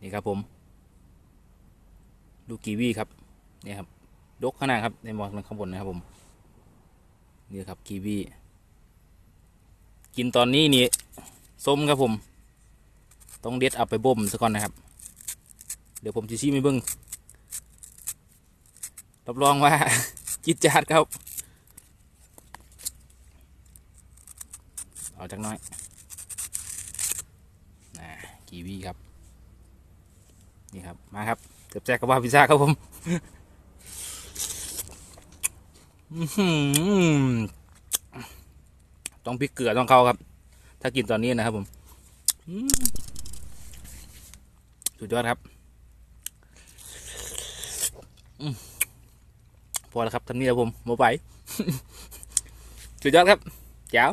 นี่ครับผมดูกีวีครับนี่ครับดกขนาดครับในมองข้างบนนะครับผมนี่ครับกีวีกินตอนนี้นี่ส้มครับผม ต้องเด็ดเอาไปบ่มซะก่อนนะครับ เดี๋ยวผมจะชี้ไม่เบิ้งรับรองว่าจิตจัดครับ เอาจากน้อยนะกีวีครับ นี่ครับ มาครับเกือบแจกกับว่าพิซซ่าครับผมต้องพริกเกลือต้องเข้าครับ ถ้ากินตอนนี้นะครับผมสุดยอดครับพอแล้วครับทำนี่แล้วผมโมไปสุดยอดครับแจ๋ว